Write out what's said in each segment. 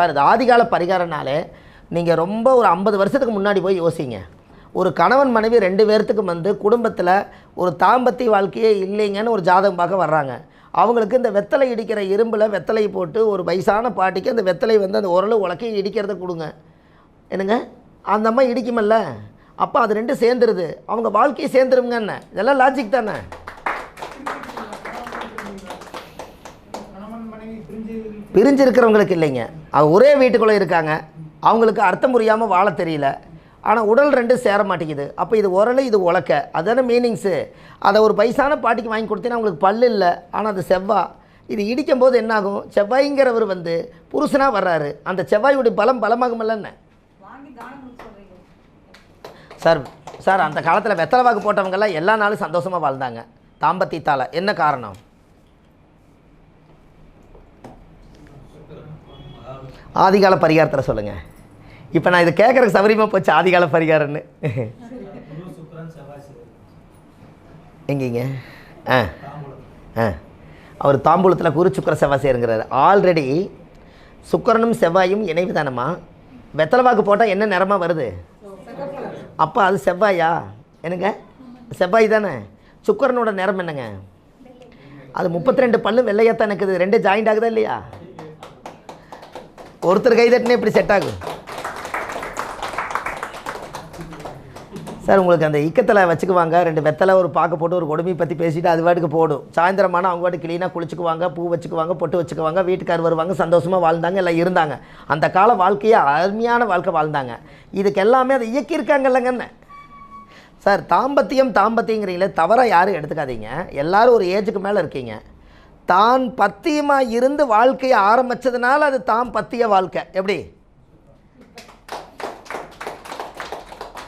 Sir இது ஆதிகால பரிகாரனாலே நீங்கள் ரொம்ப ஒரு ஐம்பது வருஷத்துக்கு முன்னாடி போய் யோசிங்க. ஒரு கணவன் மனைவி ரெண்டு பேர்த்துக்கு வந்து குடும்பத்தில் ஒரு தாம்பத்திய வாழ்க்கையே இல்லைங்கன்னு ஒரு ஜாதகம் பார்க்க வர்றாங்க. அவங்களுக்கு இந்த வெத்தலை இடிக்கிற இரும்பில் வெத்தலை போட்டு ஒரு வயசான பாட்டிக்கு அந்த வெத்தலை வந்து அந்த உரல் உலக்கி இடிக்கிறத கொடுங்க. என்னங்க? அந்த அம்மா இடிக்குமல்ல? அப்போ அது ரெண்டும் சேர்ந்துருது. அவங்க வாழ்க்கையை சேர்ந்துருங்க என்ன? இதெல்லாம் லாஜிக் தானே கணவன் பிரிஞ்சிருக்கிறவங்களுக்கு பிரிஞ்சு இருக்கிறவங்களுக்கு இல்லைங்க. அவங்க ஒரே வீட்டுக்குள்ளே இருக்காங்க. அவங்களுக்கு அர்த்தம் புரியாமல் வாழ தெரியல. ஆனால் உடல் ரெண்டும் சேர மாட்டேங்குது. அப்போ இது உரல் இது உலக்க. அதுதானே மீனிங்ஸு அதை ஒரு பைசான பாட்டிக்கு வாங்கி கொடுத்தீங்கன்னா அவங்களுக்கு பல்லு இல்லை. ஆனால் அது செவ்வா. இது இடிக்கும் போது என்னாகும்? செவ்வாய்ங்கிறவர் வந்து புருஷனாக வர்றாரு. அந்த செவ்வாயுடைய பலம் பலமாகுமில்லன்னு சார் சார் அந்த காலத்தில் வெத்தலை வாக்கு போட்டவங்கெல்லாம் எல்லா நாளும் சந்தோஷமாக வாழ்ந்தாங்க. தாம்பத்தியத்தால். என்ன காரணம்? ஆதிகால பரிகாரத்தில் சொல்லுங்கள் இப்போ நான் இது கேட்குறக்கு சௌரியமாக போச்சு ஆதிகால பரிகாரம்னு. எங்கேங்க? ஆ. ஆ. அவர் தாம்பூலத்தில் குரு சுக்கர செவ்வாய் சேருங்கிறார். ஆல்ரெடி சுக்கரனும் செவ்வாயும் இணைவு தானம்மா வெத்தலைவாக்கு போட்டால் என்ன நிறமாக வருது? அப்போ அது செவ்வாயா? என்னங்க? செவ்வாய் தானே. சுக்கரனோட நிறம் என்னங்க? அது முப்பத்தி ரெண்டு பல்லு வெள்ளையாக தான் இருக்குது ரெண்டு ஜாயிண்ட் ஆகுதா இல்லையா? ஒருத்தர் கை தட்டினே இப்படி செட் ஆகும்? சார் உங்களுக்கு அந்த இக்கத்தில் வச்சுக்குவாங்க. ரெண்டு வெத்தலை ஒரு பாக்க போட்டு ஒரு கொடுமையை பற்றி பேசிட்டு அது வாட்டுக்கு போடும். சாயந்தரமான அவங்க வாட்டு க்ளீனாக குளிச்சுக்குவாங்க பூ வச்சுக்குவாங்க பொட்டு வச்சுக்குவாங்க வீட்டுக்கார் வருவாங்க சந்தோஷமாக வாழ்ந்தாங்க எல்லாம் இருந்தாங்க. அந்த கால வாழ்க்கையை அருமையான வாழ்க்கை வாழ்ந்தாங்க. இதுக்கு எல்லாமே அதை இயக்கியிருக்காங்கல்லங்கன்னு சார் தாம்பத்தியம் தாம்பத்தியங்கிறீங்களே தவறாக யாரும் எடுத்துக்காதீங்க. எல்லாரும் ஒரு ஏஜுக்கு மேலே இருக்கீங்க. தான் பத்தியமாக இருந்து வாழ்க்கையை ஆரம்பித்ததுனால அது தான் பத்திய வாழ்க்கை. எப்படி?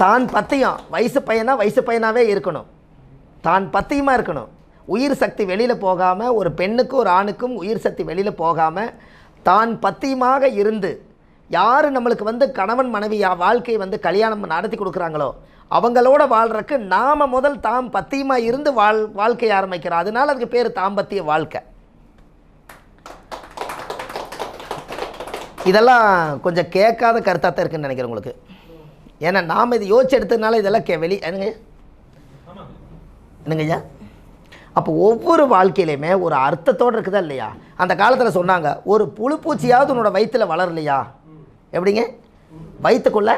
தான் பத்தியம். வயசு பையனா வயசு பையனாகவே இருக்கணும். தான் பத்தியமாக இருக்கணும். உயிர் சக்தி வெளியில் போகாமல் ஒரு பெண்ணுக்கும் ஒரு ஆணுக்கும் உயிர் சக்தி வெளியில் போகாமல் தான் பத்தியமாக இருந்து யார் நம்மளுக்கு வந்து கணவன் மனைவி வாழ்க்கையை வந்து கல்யாணம் நடத்தி கொடுக்குறாங்களோ அவங்களோட வாழ்கிறக்கு நாம் முதல் தாம் பத்தியமாக இருந்து வாழ் வாழ்க்கையை ஆரம்பிக்கிறோம். அதனால் அதுக்கு பேர் தாம்பத்திய வாழ்க்கை. இதெல்லாம் கொஞ்சம் கேட்காத கருத்தாக தான் இருக்குன்னு நினைக்கிறேன் உங்களுக்கு. ஏன்னா நாம் இது யோசிச்சு எடுத்ததுனால இதெல்லாம் கே வெளி என்னங்க? என்னங்க ஐயா? அப்போ ஒவ்வொரு வாழ்க்கையிலையுமே ஒரு அர்த்தத்தோடு இருக்குதா இல்லையா? அந்த காலத்தில் சொன்னாங்க ஒரு புழுப்பூச்சியாவது உன்னோட வயிற்றில் வளரலையா? எப்படிங்க? வயிற்றுக்குள்ளே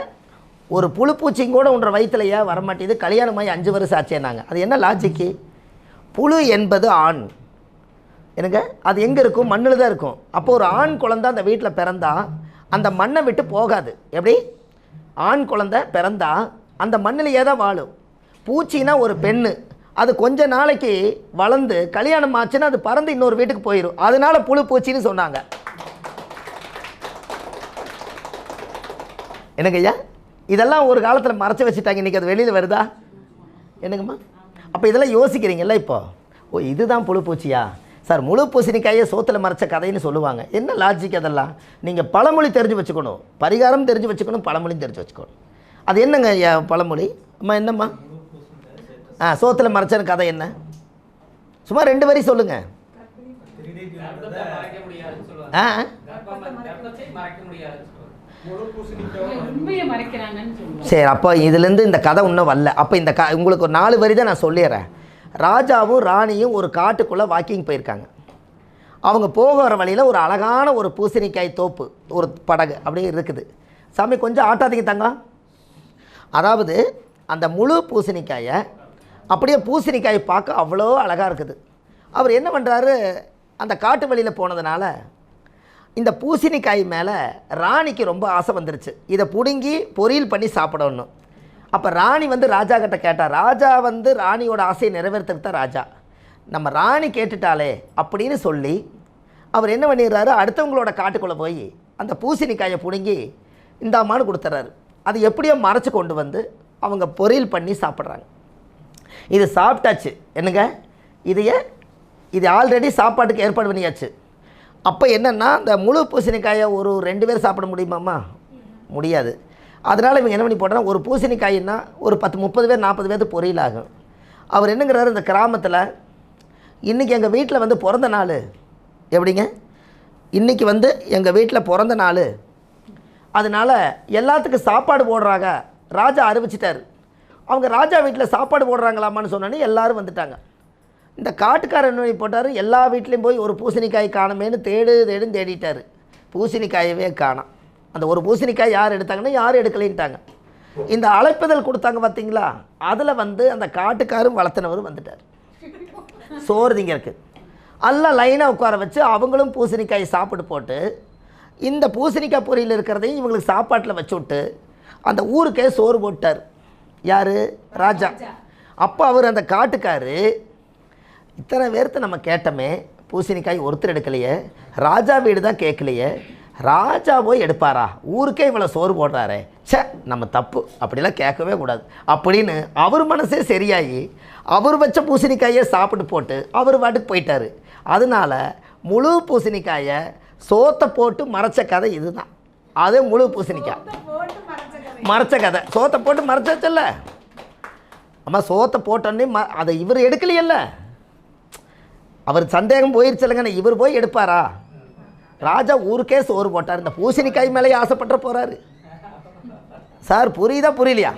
ஒரு புழுப்பூச்சியும் கூட உன்னோட வயிற்றுல ஏன் வரமாட்டேது கல்யாணமாகி அஞ்சு வருஷம் ஆச்சேனாங்க அது என்ன லாஜிக்கு புழு என்பது ஆண். எனக்கு அது எங்கே இருக்கும்? மண்ணில் தான் இருக்கும். அப்போ ஒரு ஆண் குழந்தை அந்த வீட்டில் பிறந்தா அந்த மண்ணை விட்டு போகாது. எப்படி? ஆண் குழந்தை பிறந்தா அந்த மண்ணிலேயே தான் வாழும். பூச்சினா ஒரு பெண்ணு. அது கொஞ்ச நாளைக்கு வளர்ந்து கல்யாணம் ஆச்சுன்னா அது பறந்து இன்னொரு வீட்டுக்கு போயிடும் அதனால புழு பூச்சின்னு சொன்னாங்க. என்னங்க ஐயா? இதெல்லாம் ஒரு காலத்தில் மறைச்சு வச்சுட்டாங்க. இன்றைக்கி அது வெளியில் வருதா? என்னங்கம்மா? அப்போ இதெல்லாம் யோசிக்கிறீங்கல்ல இப்போ? ஓ இதுதான் புழு பூச்சியா? சார் முழு பூசணிக்காயை சோத்தில் மறைச்ச கதைன்னு சொல்லுவாங்க. என்ன லாஜிக் அதெல்லாம்? நீங்கள் பழமொழி தெரிஞ்சு வச்சுக்கணும். பரிகாரம் தெரிஞ்சு வச்சுக்கணும் பழமொழியும் தெரிஞ்சு வச்சுக்கணும். அது என்னங்க பழமொழி? அம்மா என்னம்மா? ஆ சோத்தில் மறைச்ச கதை என்ன? சும்மா ரெண்டு வரி சொல்லுங்கள் ஆ சரி அப்போ இதுலேருந்து இந்த கதை இன்னும் வரல. அப்போ இந்த க உங்களுக்கு ஒரு நாலு வரி தான் நான் சொல்லிடுறேன். ராஜாவும் ராணியும் ஒரு காட்டுக்குள்ளே வாக்கிங் போயிருக்காங்க. அவங்க போகிற வழியில் ஒரு அழகான ஒரு பூசணிக்காய் தோப்பு ஒரு படகு அப்படியே இருக்குது. சாமி கொஞ்சம் ஆட்டாதீங்க தங்கம் அதாவது அந்த முழு பூசணிக்காயை அப்படியே பூசணிக்காய் பார்க்க அவ்வளோ அழகாக இருக்குது. அவர் என்ன பண்ணுறாரு அந்த காட்டு வழியில் போனதுனால இந்த பூசணிக்காய் மேலே ராணிக்கு ரொம்ப ஆசை வந்துருச்சு. இதை பிடுங்கி பொரியல் பண்ணி சாப்பிடணும். அப்போ ராணி வந்து ராஜா கிட்ட கேட்டா ராஜா வந்து ராணியோட ஆசையை நிறைவேறத்துக்கு தான் ராஜா. நம்ம ராணி கேட்டுட்டாலே அப்படின்னு சொல்லி அவர் என்ன பண்ணிடுறாரு? அடுத்தவங்களோட காட்டுக்குள்ளே போய் அந்த பூசணிக்காயை பிடுங்கி இந்தாமான்னு கொடுத்துட்றாரு அது எப்படியோ மறைச்சி கொண்டு வந்து அவங்க பொரியல் பண்ணி சாப்பிட்றாங்க. இது சாப்பிட்டாச்சு. என்னங்க? இதையே இது ஆல்ரெடி சாப்பாட்டுக்கு ஏற்பாடு பண்ணியாச்சு. அப்போ என்னென்னா இந்த முழு பூசணிக்காயை ஒரு ரெண்டு பேர் சாப்பிட முடியுமாம்மா? முடியாது. அதனால் இவங்க என்ன பண்ணி போட்டாங்கன்னா ஒரு பூசணிக்காயின்னா ஒரு பத்து முப்பது பேர் நாற்பது பேர் பொரியல் ஆகும் அவர் என்னங்கிறாரு இந்த கிராமத்தில் இன்றைக்கி எங்கள் வீட்டில் வந்து பிறந்த நாள். எப்படிங்க? இன்றைக்கி வந்து எங்கள் வீட்டில் பிறந்த நாள். அதனால் எல்லாத்துக்கும் சாப்பாடு போடுறாங்க. ராஜா அறிவிச்சிட்டார். அவங்க ராஜா வீட்டில் சாப்பாடு போடுறாங்களாமான்னு சொன்னோன்னே எல்லாரும் வந்துட்டாங்க. இந்த காட்டுக்காரன் என்ன போட்டார்? எல்லா வீட்லேயும் போய் ஒரு பூசணிக்காய் காணுமேன்னு தேடு தேடுன்னு தேடிட்டார். பூசணிக்காயவே காணோம். அந்த ஒரு பூசணிக்காய் யார் எடுத்தாங்கன்னா யாரும் எடுக்கலைன்ட்டாங்க. இந்த அழைப்புதல் கொடுத்தாங்க பார்த்தீங்களா அதில் வந்து அந்த காட்டுக்காரும் வளர்த்தனவரும் வந்துட்டார். சோறு திங்கறக்கு எல்லாம் லைனாக உட்கார வச்சு அவங்களும் பூசணிக்காய் சாப்பிட்டு போட்டு இந்த பூசணிக்காய் பொரியல் இருக்கிறதையும் இவங்களுக்கு சாப்பாட்டில் வச்சு விட்டு அந்த ஊருக்கே சோறு போட்டார். யார்? ராஜா. அப்போ அவர் அந்த காட்டுக்காரு இத்தனை பேர்த்து நம்ம கேட்டோமே பூசணிக்காய் ஒருத்தர் எடுக்கலையே ராஜா வீடு தான் கேட்கலையே ராஜா போய் எடுப்பாரா? ஊருக்கே இவ்வளோ சோறு போடுறாரே. ச்சே நம்ம தப்பு. அப்படிலாம் கேட்கவே கூடாது. அப்படின்னு அவர் மனசே சரியாகி அவர் வச்ச பூசணிக்காயை சாப்பிட்டு போட்டு அவர் பாட்டுக்கு போயிட்டாரு. அதனால முழு பூசணிக்காயை சோத்தை போட்டு மறைச்ச கதை இதுதான். அது முழு பூசணிக்காய் மறைச்ச கதை. சோத்தை போட்டு மறைச்சாச்சல்ல? அம்மா சோத்தை போட்டோன்னே ம அதை இவர் எடுக்கலையல்ல? அவர் சந்தேகம் போயிருச்சுலங்க இவர் போய் எடுப்பாரா? ராஜா ஊருக்கே சோறு போட்டார். இந்த பூசணிக்காய் மேலேயே ஆசைப்பட்டு போறாரு. சார் புரியுதா புரியலையா?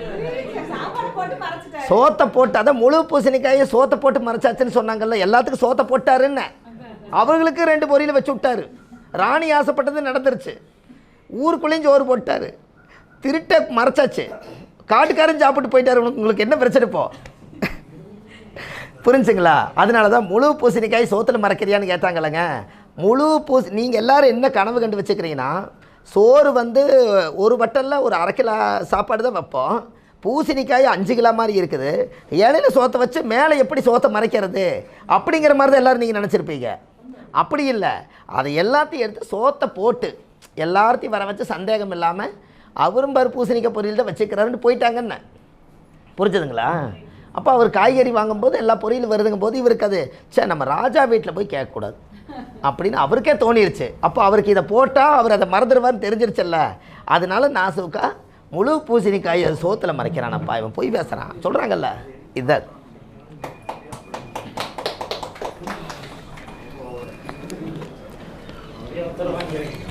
சோத்தை போட்டு அதான் முழு பூசணிக்காயை சோத்தை போட்டு மறைச்சாச்சுன்னு சொன்னாங்கல்ல எல்லாத்துக்கும் சோத்தை போட்டாருன்னு. அவர்களுக்கு ரெண்டு பொரியல வச்சு விட்டாரு. ராணி ஆசைப்பட்டது நடந்துருச்சு. ஊருக்குள்ளேயும் சோறு போட்டார். திருட்ட மறைச்சாச்சு. காட்டுக்காரன் சாப்பிட்டு போயிட்டாரு. உங்களுக்கு என்ன பிரச்சனை இப்போ? புரிஞ்சுங்களா? அதனால தான் முழு பூசணிக்காய் சோத்தில் மறைக்கிறியான்னு கேட்டாங்கல்லங்க. முழு பூசி நீங்கள் எல்லாரும் என்ன கனவு கண்டு வச்சுக்கிறீங்கன்னா சோறு வந்து ஒரு வட்டலில் ஒரு அரை கிலோ சாப்பாடு தான் வைப்போம். பூசணிக்காய் அஞ்சு கிலோ மாதிரி இருக்குது. இடையில சோத்தை வச்சு மேலே எப்படி சோத்தை மறைக்கிறது? அப்படிங்கிற மாதிரி தான் எல்லோரும் நீங்கள் நினச்சிருப்பீங்க. அப்படி இல்லை. அதை எல்லாத்தையும் எடுத்து சோத்தை போட்டு எல்லாத்தையும் வர வச்சு சந்தேகம் இல்லாமல் அவரும் பரு பூசணிக்காய் பொரியல் தான் வச்சுக்கிறாருன்னு போயிட்டாங்கன்னு. புரிஞ்சுதுங்களா? அப்போ அவர் காய்கறி வாங்கும்போது எல்லா பொரியலும் வருதுங்க போது இவருக்கு அது சே நம்ம ராஜா வீட்டில் போய் கேட்கக்கூடாது. அப்படின்னு அவருக்கே தோணிருச்சு. அப்போ அவருக்கு இதை போட்டால் அவர் அதை மறந்துடுவார்னு தெரிஞ்சிருச்சுல்ல. அதனால நாசுக்கா முழு பூசணிக்காயை சோத்தில் மறைக்கிறானப்பா இவன் பொய் பேசுகிறான் சொல்கிறாங்கல்ல இதுதான் you.